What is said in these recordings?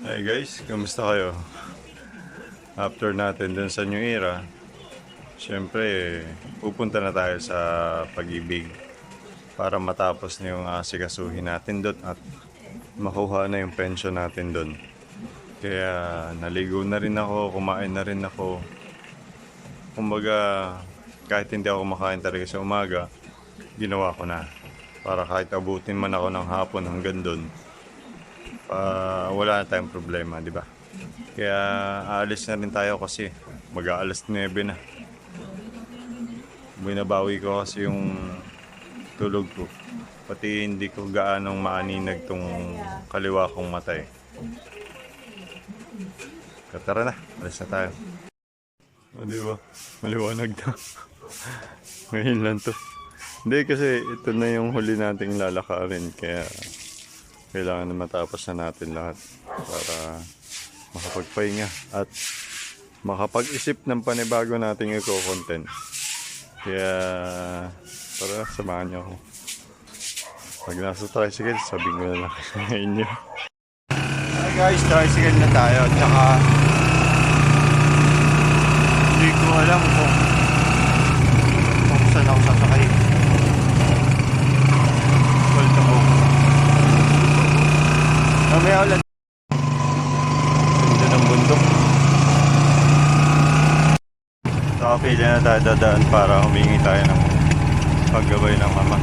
Hey guys, kamusta kayo? After natin dun sa New Era, syempre, pupunta na tayo sa pag-ibig para matapos na yung asikasuhin natin doon at makuha na yung pension natin doon. Kaya naligo na rin ako, kumain na rin ako. Kumbaga, kahit hindi ako kumakain talaga sa umaga, ginawa ko na. Para kahit abutin man ako ng hapon hanggang doon, pa wala na tayong problema, di ba? Kaya aalis na rin tayo kasi mag-aalas 9 na. Binabawi ko kasi yung tulog ko. Pati hindi ko gaanong maaninag tong kaliwa kong matay. Katara na, alis na tayo. O di ba? Maliwanag na. Ngayon lang to. Hindi kasi ito na yung huli nating lalakarin kaya kailangan na matapos na natin lahat para makapagpahinga at makapag-isip ng panibago nating eco-content. Kaya tara, samahan niyo ako. Pag nasa tricycle, sabihin ko na lang sa inyo. Hi guys, tricycle na tayo. Tsaka hindi ko alam kung saan ako sasakay. Well, to home. Mamaya ulan. Ganda ng bundok. Nakapili na tayo dadaan para humingi tayo ng paggabay ng mama.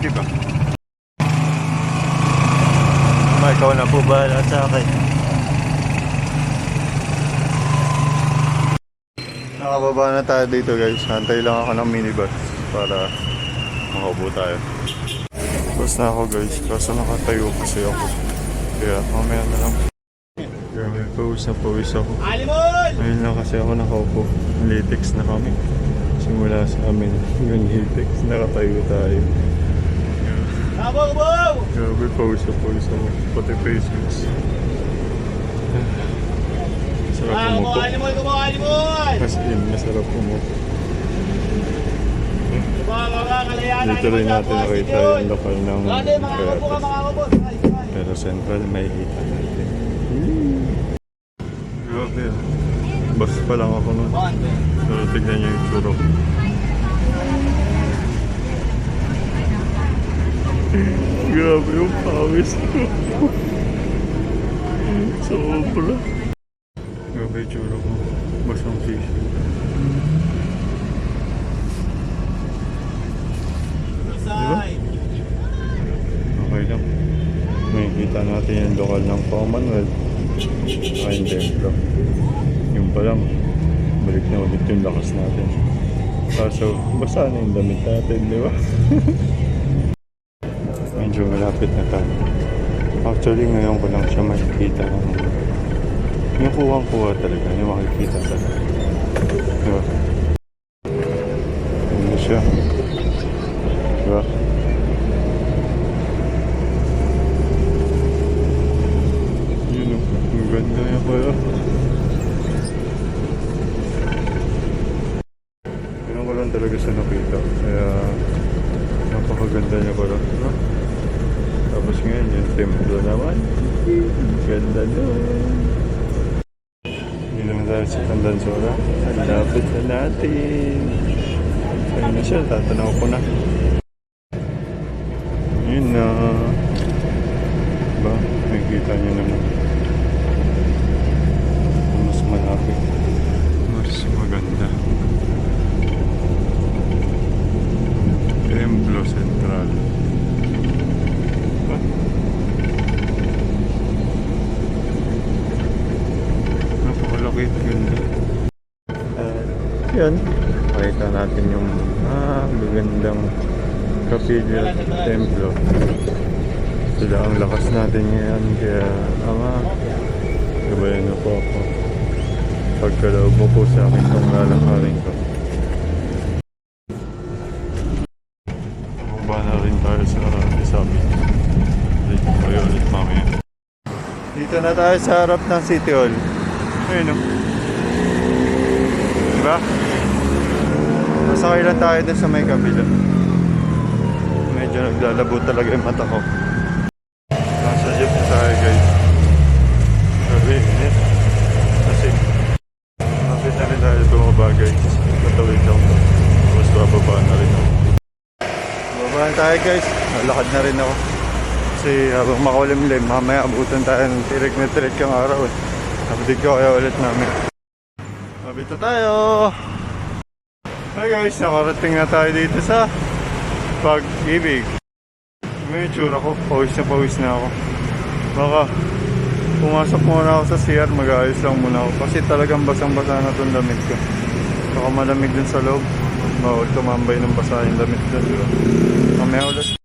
Diba? Ma, ikaw na po bahala sa akin. Nakababa na tayo dito guys. Hantay lang ako ng minibus para makaupo tayo. Tapos na ako guys, kaso nakatayo kasi ako. Kaya mamaya na lang. Grabe, pawis na pawis ako. Ngayon lang kasi ako nakaupo. Latex na kami. Simula sa amin yung latex, nakatayo tayo. Grabe, pawis na pawis ako. Pati face mask. Sarap umupo. Alimol, kumo, alimol! As in, masarap umupo. Dito rin natin nakita yung lokal ng kapo. Pero central, may kita natin. Grabe. Bus pa lang ako nun. Pero tignan niyo yung tsura ko. Grabe yung pawis ko. Sobra. Grabe yung tsura ko. Basang fish. Okay lang. May kita natin yung lokal ng Commonwealth. Yung templo. Yung pa lang, balik na ulit yung lakas natin. Kaso, basa na yung damit natin, di ba? Medyo malapit na tayo. Actually, ngayon ko lang siya makikita. Yung kuwang-kuha talaga, yung makikita talaga. Di ba? Ano siya? Di ba? Yun o, ang ganda niya pala. Ganun ko lang talaga sa nakita. Kaya napakaganda niya pala. No? Tapos ngayon yung templo naman. Ganda doon. Hindi naman sa Tandansora. Ang lapit na natin. Ayun na siya, tatanaw ko na. Yun na. Diba? Nakikita niyo naman. Mas malapit. Mas maganda. Templo Central. Diba? Napakalaki. Ganda. Yan. Makita natin yung ah, magandang kapilya templo. Sila ang lakas natin ngayon kaya ama gabayan na po ako. Pagkaloob po sa akin itong lalakarin ko. Bumaba na rin tayo sa Isabi tayo ulit mamaya. Dito na tayo sa harap ng City Hall. Ayun o ba? Masakay lang tayo din sa may kabila. Medyo naglalabo talaga yung mata ko. Nasa jeep na tayo guys. Sabi, init. Kasi, nakit na rin tayo sa mga bagay. Matawid lang to. Tapos bababa na rin ako. Baba na tayo guys. Nalakad na rin ako. Kasi habang makulimlim, mamaya abutan tayo ng tirik na tirik ang araw eh. Abdi ko kaya ulit namin. Mabito tayo! Hi guys, nakarating na tayo dito sa pag-ibig. May tsura ko, pawis na pawis na ako. Baka pumasok muna ako sa CR, mag-aayos lang muna ako. Kasi talagang basang-basa na itong damit ko. Baka malamig dun sa loob. Bawal tumambay ng basa yung damit dun. Diba? Mamaya ulit.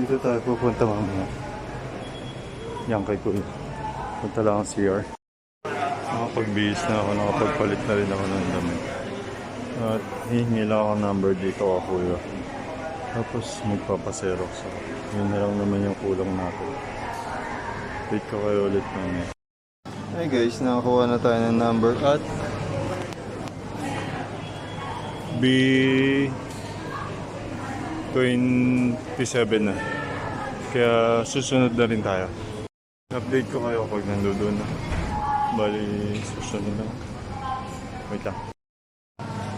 Dito tayo pupunta mamaya. Yan kay Kuya. Punta lang ang CR. Nakapagbihis na ako, nakapagpalit na rin ako ng damit. At hihingi lang ako number dito ka Kuya. Tapos magpapaserox ako. Yun na lang naman yung kulang natin. Wait ko kayo ulit mamaya. Hey guys, nakakuha na tayo ng number at B 27 na. Kaya susunod na rin tayo. Update ko kayo pag nandoon na. Bali, susunod na. Wait lang.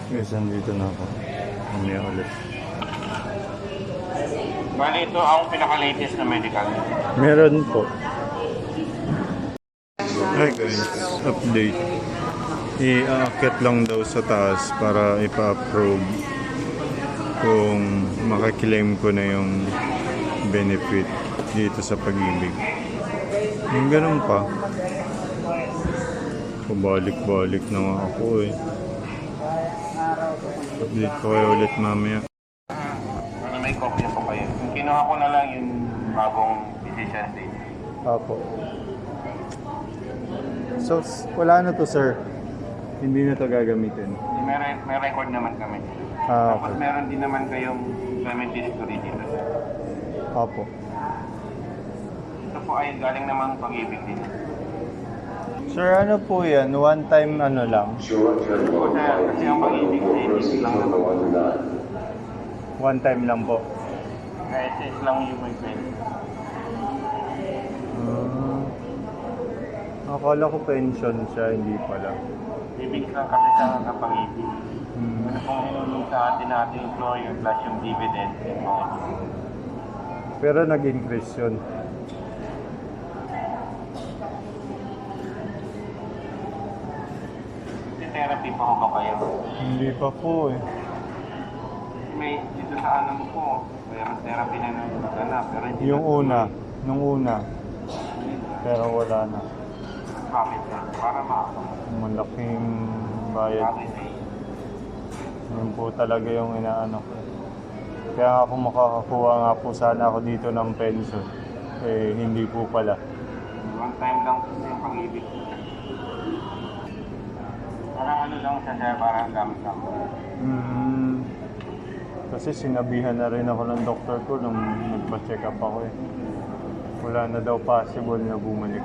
Guys, nandito na ako. Mamaya ulit. Bali, ito ang pinaka-latest na medical. Meron po. Hi guys, update. Iaakit lang daw sa taas para ipa-approve kung makaklaim ko na yung benefit dito sa pag-ibig. Yung ganun pa. Pabalik-balik na nga ako eh. Update ko kayo ulit mamaya. Ano may copy po kayo. Yung kinuha ko na lang yung bagong decision date. Apo. So, wala na to sir. Hindi na to gagamitin. May, re- may record naman kami. Ah, Tapos okay. meron din naman kayong employment history dito. Apo. Ito po ay galing namang pag-ibig din. Sir, ano po yan? One time ano lang? Siya, kasi ang pag-ibig ay hindi lang naman. One time lang po. SS lang yung may pwede. Ah. akala ko pension siya, hindi pala. Ibig lang kasi sa kapag-ibig. Hmm. Ano pong hinulong sa atin na ating employer plus yung dividend. Pero nag-increase yun. Pa ho ba kayo? Hindi pa po eh. May dito sa po, kaya mas therapy na naganap. Pero hindi Yung na- una, nung una. Pero wala na. Bakit na? Para makakapag. Malaking bayad. Bakit eh? Yun po talaga yung inaano ko. Kaya kung makakakuha nga po sana ako dito ng pension, eh hindi po pala. One time lang po yung pag-ibig. Parang ano lang siya sir, parang gamit lang. Mm, kasi sinabihan na rin ako ng doktor ko nung nagpa-check up ako eh. Wala na daw possible na bumalik.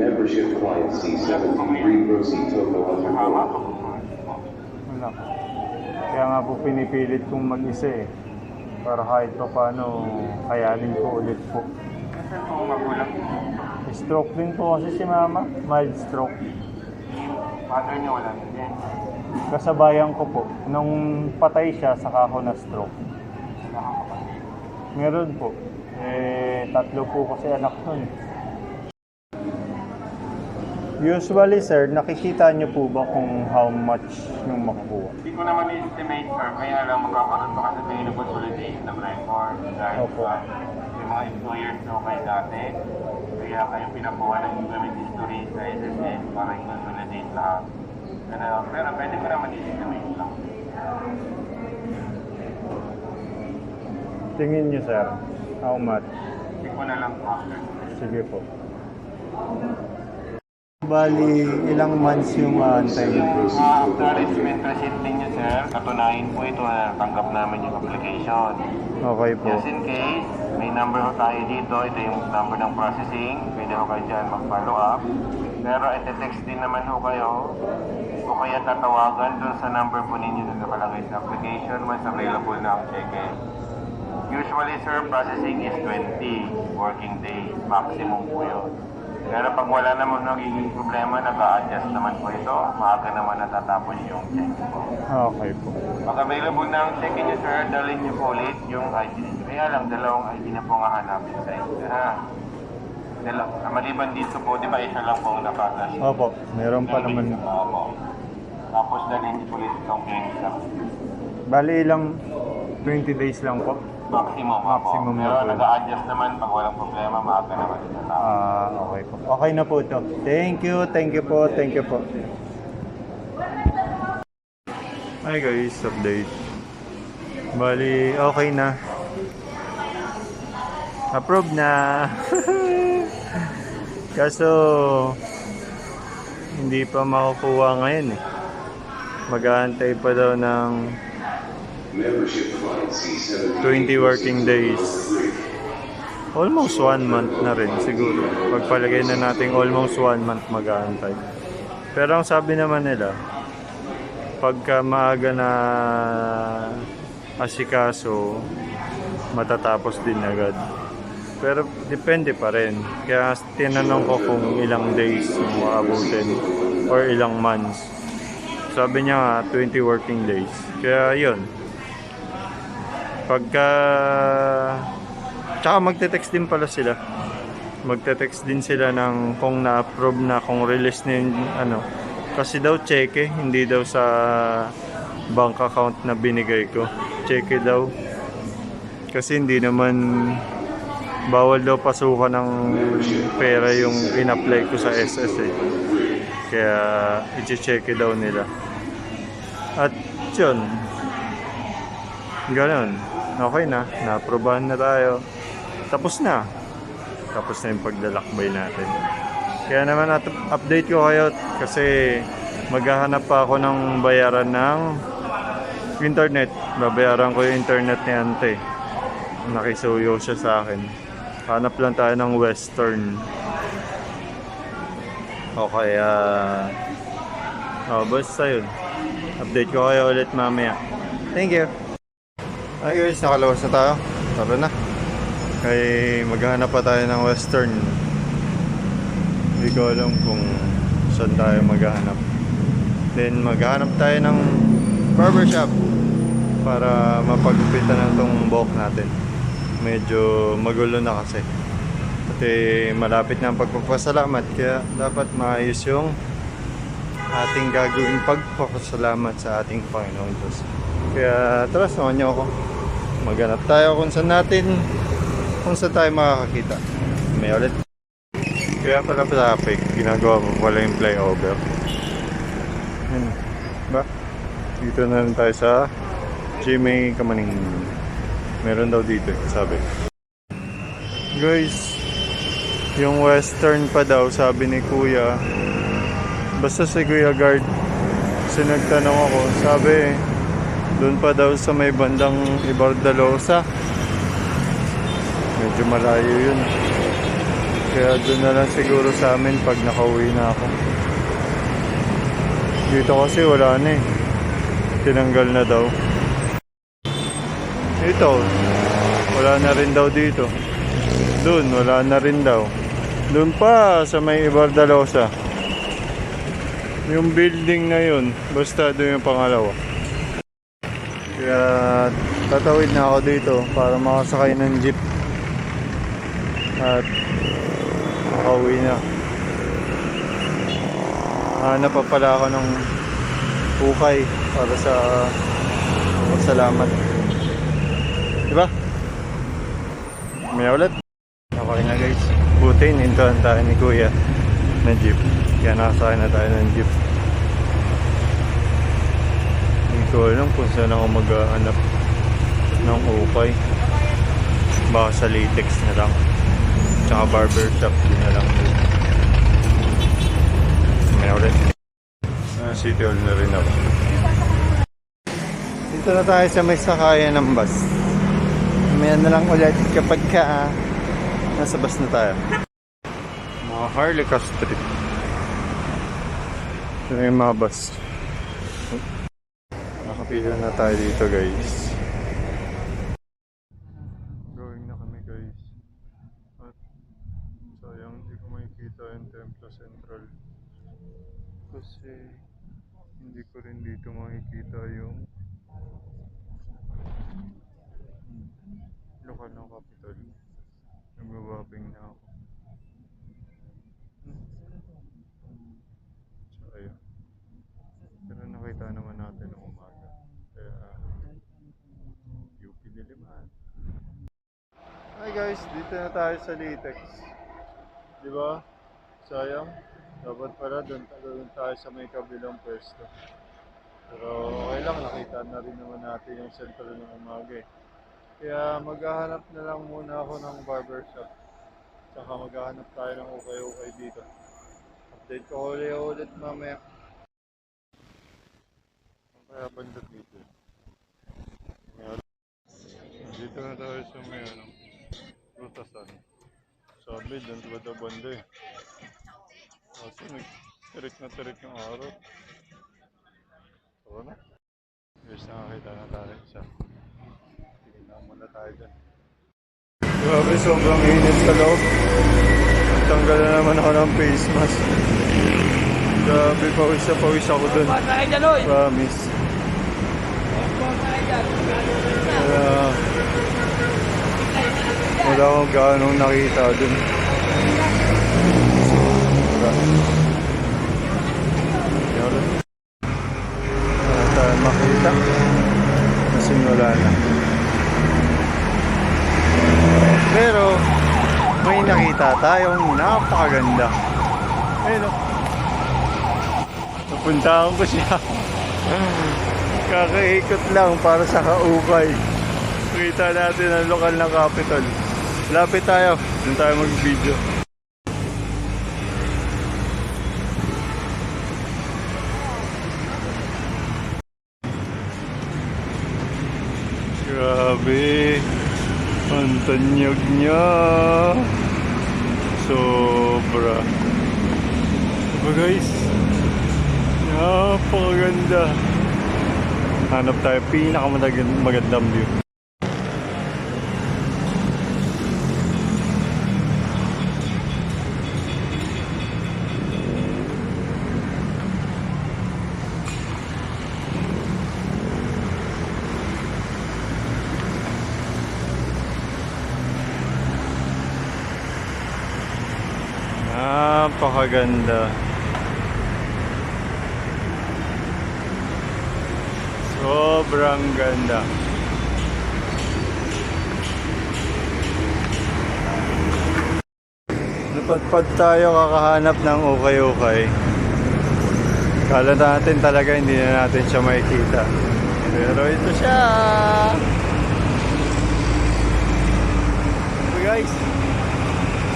Membership client C73 proceed total Sa hama under ko po. Wala. Kaya nga po pinipilit kong mag-isa eh. Para kahit pa paano, kayanin ko ulit po. Kasi kung magulang, Stroke din po kasi si mama. Mild stroke. mother niya wala na din. Kasabayan ko po. Nung patay siya, saka ako na stroke. Wala kang kapatid. Meron po. Eh, tatlo po kasi anak nun. Usually, sir, nakikita niyo po ba kung how much yung makukuha? Hindi ko naman i-estimate sir, kaya lang magkakaroon pa kasi tayo ng consolidation ng record Opo. sa yung mga employers nyo kayo dati. Kaya kayo pinakuha ng employment history sa SSN para i-consolidate lahat. Ano, pero pwede ko naman i-estimate lang. Tingin niyo, sir, how much? Hindi ko na lang after. Sige po. Bali, ilang months yung antay niyo? Yung uh, acknowledgement receipt ninyo sir, katunayan po ito na natanggap namin yung application. Okay po. Just in case, may number ho tayo dito. Ito yung number ng processing. Pwede ho kayo dyan mag-follow up. Pero ite-text din naman ho kayo o kaya tatawagan dun sa number po ninyo na nakalagay sa application once available na ang cheque. Usually, sir, processing is 20 working days. Maximum po yun. Pero pag wala naman nagiging problema, nag-a-adjust naman po ito. Maaga naman natatapos yung check po. Okay po. Pag available na ang check niyo, sir, dalhin niyo po ulit yung ID. Kaya lang, dalawang ID na po nga hanapin sa inyo. Ha? Dalaw ah, maliban dito po, di ba isa lang po ang nakagas? Opo, meron pa naman. Opo. Tapos dalhin niyo po ulit itong claim stop. Bali ilang 20 days lang po. Maximum, Maximum na Pero po. nag-a-adjust naman pag walang problema, maaga naman ito. Ah, okay po. Okay na po ito. Thank you, thank you po, thank you po. Hi guys, update. Bali, okay na. Approve na. Kaso, hindi pa makukuha ngayon eh. Mag-aantay pa daw ng Membership client C73 20 working days. Almost one month na rin siguro. Pagpalagay na natin almost one month mag-aantay. Pero ang sabi naman nila, pagka maaga na asikaso, matatapos din agad. Pero depende pa rin. Kaya tinanong ko kung ilang days ang maabutin or ilang months. Sabi niya nga 20 working days. Kaya yun, Pagka... Tsaka magte-text din pala sila. Magte-text din sila ng kung na-approve na, kung release na yung ano. Kasi daw cheque, hindi daw sa bank account na binigay ko. Cheque daw. Kasi hindi naman bawal daw pasukan ng pera yung in-apply ko sa SS eh. Kaya i-check daw nila. At yun, Ganon. Okay na. Naaprobahan na tayo. Tapos na. Tapos na yung paglalakbay natin. Kaya naman at update ko kayo kasi maghahanap pa ako ng bayaran ng internet. Babayaran ko yung internet ni Ante. Nakisuyo siya sa akin. Hanap lang tayo ng western. O kaya... Oh, basta yun. Update ko kayo ulit mamaya. Thank you. Ay guys, nakalawas na tayo. Tara na. Kay maghanap pa tayo ng western. Hindi ko alam kung saan tayo maghanap. Then maghanap tayo ng barbershop para mapagpitan na itong buhok natin. Medyo magulo na kasi. At eh, malapit na ang pagpapasalamat kaya dapat maayos yung ating gagawing pagpapasalamat sa ating Panginoon Diyos. Kaya tara, samahan niyo ako. Maghanap tayo kung saan natin, kung saan tayo makakakita. May ulit. Kaya pala traffic, ginagawa mo pala yung flyover. Yan. Ba? Dito na rin tayo sa GMA Kamaning. Meron daw dito, sabi. Guys, yung western pa daw, sabi ni Kuya. Basta si Kuya Guard, kasi nagtanong ako, sabi, doon pa daw sa may bandang Ibardalosa. Medyo malayo yun. Kaya doon na lang siguro sa amin pag nakauwi na ako. Dito kasi wala na eh. Tinanggal na daw. Ito, wala na rin daw dito. Doon, wala na rin daw. Doon pa sa may Ibardalosa. Yung building na yun, basta doon yung pangalawa. Kaya tatawid na ako dito para makasakay ng jeep. At makauwi na. Hanap pa pala ako ng ukay para sa salamat. Diba? May ulit. Okay na guys. Buti inintahan tayo ni Kuya na jeep. Kaya nakasakay na tayo ng jeep. Hindi ko alam kung saan ako maghahanap ng ukay. Baka sa latex na lang. Tsaka barbershop din na lang. May ulit. Ah, City Hall na rin ako. Dito na tayo sa may sakayan ng bus. May na lang ulit kapag ka ah, nasa bus na tayo. Mga Harley Street. Ito na yung mga bus. Nakapila na tayo dito guys. Going na kami guys. At sayang hindi ko makikita yung Templo Central. Kasi hindi ko rin dito makikita yung lokal ng capital. Nagbabapping na ako. So, ayun. Pero nakita naman natin ng umaga. Kaya, UP Diliman. Hi guys, dito na tayo sa Litex. Di ba? Sayang. Dapat doon, doon tayo sa may kabilang pwesto. Pero okay lang, nakita na rin naman natin yung sentro ng umaga eh. Kaya maghahanap na lang muna ako ng barbershop. Tsaka maghahanap tayo ng ukay-ukay dito. Update ko ulit ulit mamaya. Ang kaya bandot dito? Dito na tayo sa may ano, Rutasan. Sabi, doon ba daw banda eh. Kaso nag-tirik na tirik yung araw. Tara na. Guys, nakakita na tayo isa. Na tayo dyan. Grabe, sobrang init sa loob. Tanggal na naman ako ng face mask. Grabe, pawis na pawis ako dun. Promise. Kaya, wala akong gaano nakita dun. Wala. Yun. Wala tayong makita. Kasi wala na. Pero, may nakita tayong napakaganda. Ayun o. Napuntahan ko siya. Kakaikot lang para sa kaukay. Kita natin ang lokal na capital. Lapit tayo. Doon tayo mag-video. Grabe. Ang tanyag niya. Sobra. Diba guys? Napakaganda. Hanap tayo pinakamagandang view. Napakaganda. Sobrang ganda. Napadpad tayo kakahanap ng ukay-ukay. Kala natin talaga hindi na natin siya makikita. Pero ito siya! Ito guys,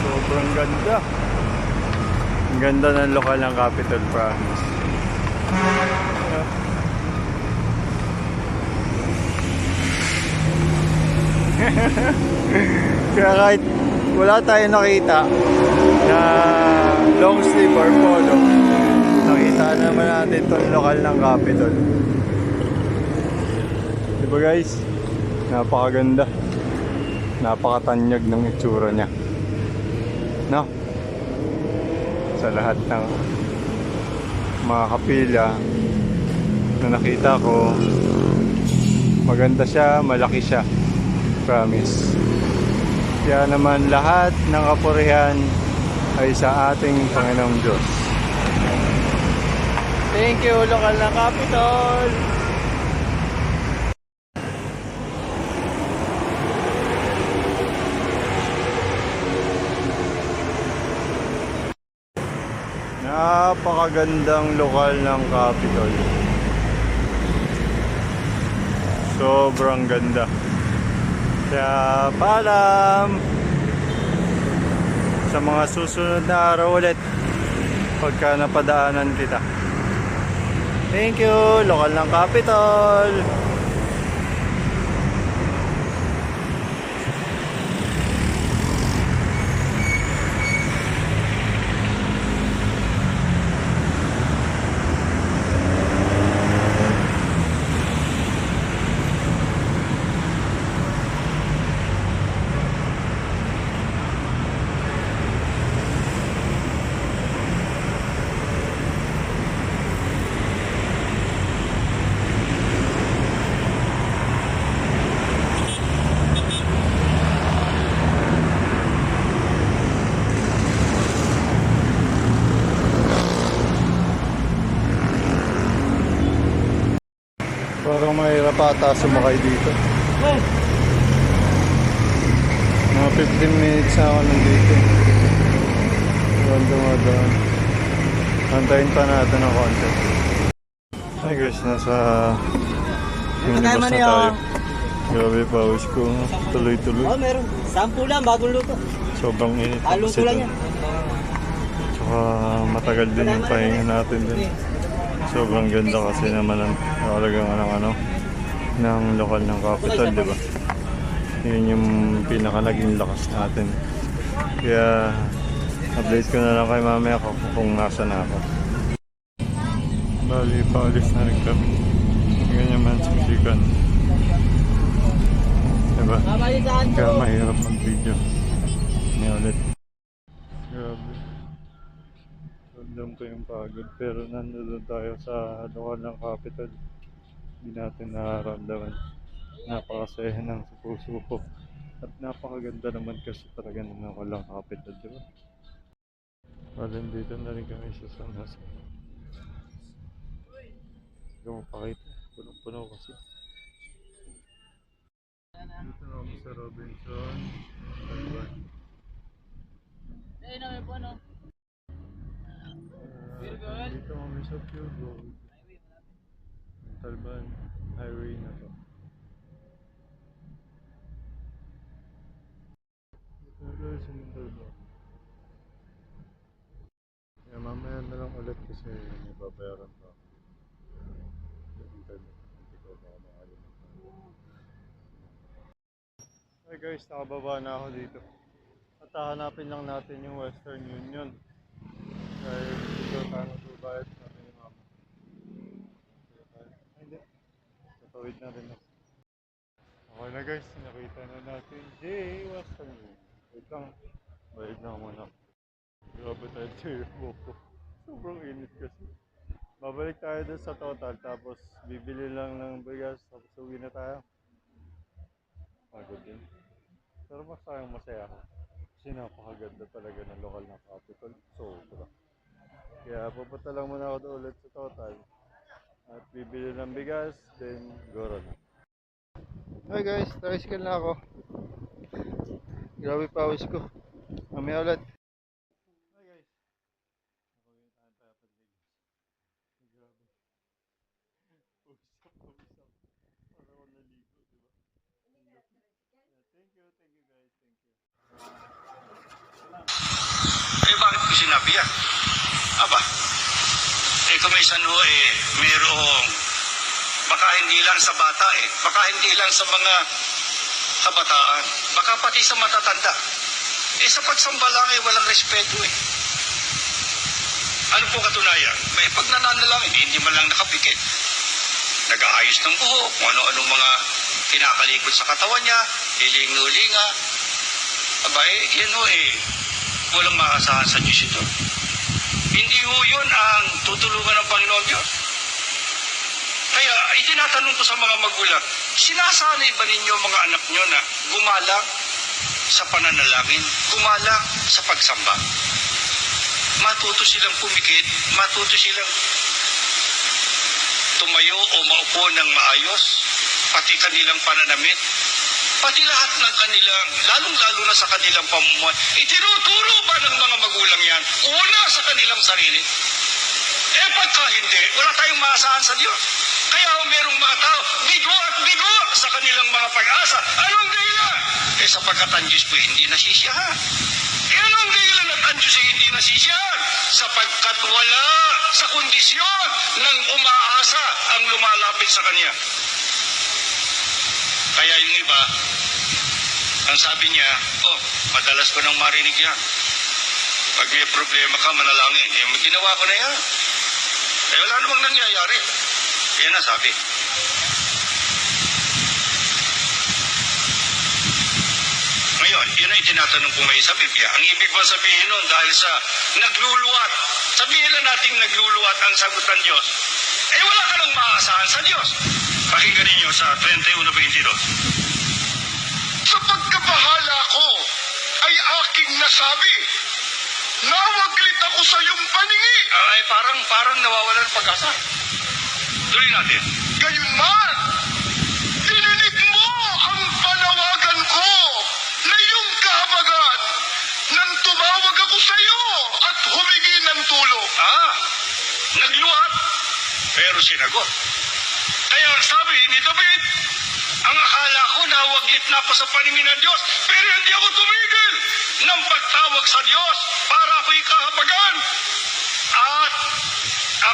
sobrang ganda. Ganda ng lokal ng Capital Promise. Kaya kahit wala tayong nakita na long sleeve or polo, nakita naman natin itong lokal ng Capitol. Diba guys? Napakaganda. Napakatanyag ng itsura niya. No? Sa lahat ng mga kapila na nakita ko, maganda siya, malaki siya. Promise. Kaya naman lahat ng kapurihan ay sa ating Panginoong Diyos. Thank you, lokal na Capitol! Napakagandang lokal ng Capitol. Sobrang ganda. Kaya paalam sa mga susunod na araw ulit pagka napadaanan kita. Thank you, lokal ng Capitol. Parang mahirap ata sumakay dito. Mga 15 minutes na ako nandito. Doon dumadaan. Antayin pa natin ng konti. Hi guys, nasa minibus na tayo. Grabe pawis ko. Tuloy-tuloy. Oh, meron. Sampu lang, bagong luto. Sobrang init. Halo kasi ko lang dun. yan. Tsaka matagal din yung pahinga natin din. Sobrang ganda kasi naman ang talagang ano, ano ng lokal ng capital, di ba? Yun yung pinaka naging lakas natin. Kaya update ko na lang kay mamaya kung, kung nasa na ako. Bali, paalis na rin kami. Ganyan man siksikan. Diba? Babalitaan Kaya mahirap mag-video. Hindi ulit. Grabe. Ramdam ko yung pagod pero nandun tayo sa lokal ng capital. Hindi natin nararamdaman. Napakasaya ng puso ko. At napakaganda naman kasi talaga ng lokal ng capital, di ba? Balen dito na rin kami sa San Jose. Hindi ko mapakita. Punong-puno kasi. Dito na kami sa Robinson. No? Uh, dito kami sa Pure Gold. Talban Highway na na tayo sa Montalban. Kaya mamaya na lang ulit kasi may babayaran pa ako. Yung internet, hindi ko baka makalimutan. Hey guys, nakababa na ako dito. At hahanapin lang natin yung Western Union. Dahil dito tayo magbabayad natin yung mama. Dito tayo. Ay, hindi. Tatawid na rin ako. Okay na guys, nakita na natin J Western Union. Wait lang. Bayad na muna. Grabe tayo sa ko. Sobrang init kasi. Babalik tayo dun sa total tapos bibili lang ng bigas tapos uwi na tayo. Pagod din. Pero mas tayong masaya ako. Kasi napakaganda talaga ng lokal na capital. Sobra. Kaya pupunta lang muna ako ulit sa total. At bibili ng bigas, then goro na. Hi guys, tricycle na ako. Grabe pawis ko. Mamaya ulit. Hi guys. Nakawin tayo tayo pa bigas. Grabe. Puwisap, puwisap. Para ako naligo, di ba? Ang laki. Yeah, Thank you, thank you guys, thank you. Eh, bakit ko sinabi yan? Aba, eh minsan ho, eh, mayroong, baka hindi lang sa bata eh, baka hindi lang sa mga kabataan, baka pati sa matatanda. Eh, sa pagsamba lang eh, walang respeto eh. Ano po katunayan? May pag nananalangin, hindi man lang nakapikit. Nag-aayos ng buhok, kung ano-anong mga kinakalikot sa katawan niya, liling-ulinga. Aba eh, yan ho eh, walang maasahan sa Diyos ito. Hindi ho yun ang tutulungan ng Panginoon Diyos. Kaya itinatanong ko sa mga magulang, sinasanay ba ninyo mga anak nyo na gumalang sa pananalangin, gumalang sa pagsamba? Matuto silang pumikit, matuto silang tumayo o maupo ng maayos, pati kanilang pananamit, pati lahat ng kanilang, lalong-lalo na sa kanilang pamumuhay, itinuturo ba ng mga magulang yan? Una sa kanilang sarili. Eh pagka hindi, wala tayong maasahan sa Diyos. Kaya ho, merong mga tao, bigo at bigo sa kanilang mga pag-asa. Anong dahilan? Eh sapagkat ang Diyos po hindi nasisiyahan. Eh anong dahilan at ang Diyos ay hindi nasisiyahan? Sapagkat wala sa kondisyon ng umaasa ang lumalapit sa Kanya. Kaya yung iba, ang sabi niya, oh, madalas ko nang marinig yan. Pag may problema ka, manalangin. Eh, ginawa ko na yan. Eh, wala namang nangyayari. Yan na sabi. Ngayon, yun ang itinatanong ko ngayon sa Biblia. Ang ibig bang sabihin nun dahil sa nagluluwat, sabihin na nating nagluluwat ang sagot ng Diyos, eh wala ka nang maaasahan sa Diyos. Pakinggan ninyo sa 31.22. sa pagkabahala ko ay aking nasabi. Nawaglit ako sa iyong paningi. Ay, parang, parang nawawala ng pag-asa. Tuloy natin. Gayon man, dininig mo ang panawagan ko na iyong kahabagan nang tumawag ako sa iyo at humingi ng tulong. Ah, nagluhat, pero sinagot. Kaya sabi ni David, ang akala ko na ako sa paningin ng Diyos, pero hindi ako tumigil ng pagtawag sa Diyos para ako'y kahabagan. At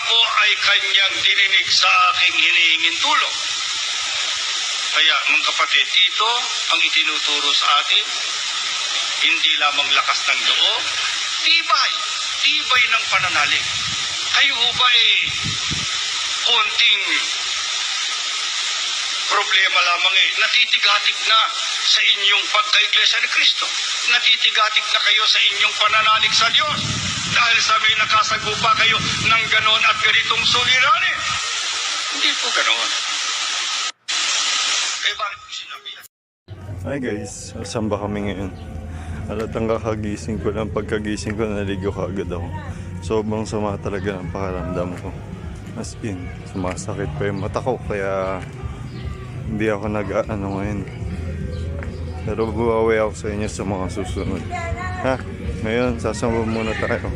ako ay kanyang dininig sa aking hinihingin tulong. Kaya mga kapatid, dito ang itinuturo sa atin, hindi lamang lakas ng loob, tibay, tibay ng pananalig. Kayo ba eh, konting problema lamang eh, natitigatig na sa inyong pagka-iglesia ni Kristo. Natitigatig na kayo sa inyong pananalig sa Diyos. Dahil sa may nakasagupa kayo ng ganon at ganitong suliranin. Hindi po ganon. Eh bakit po sinabi? Hi guys, saan ba kami ngayon? Alatang kakagising ko lang, pagkagising ko naligo ka ako. Sobrang sama talaga ng pakaramdam ko. As in, sumasakit pa yung mata ko, kaya hindi ako nag-ano ngayon. Pero buwawi ako sa inyo sa mga susunod. Ha? Ngayon, sasama muna tayo.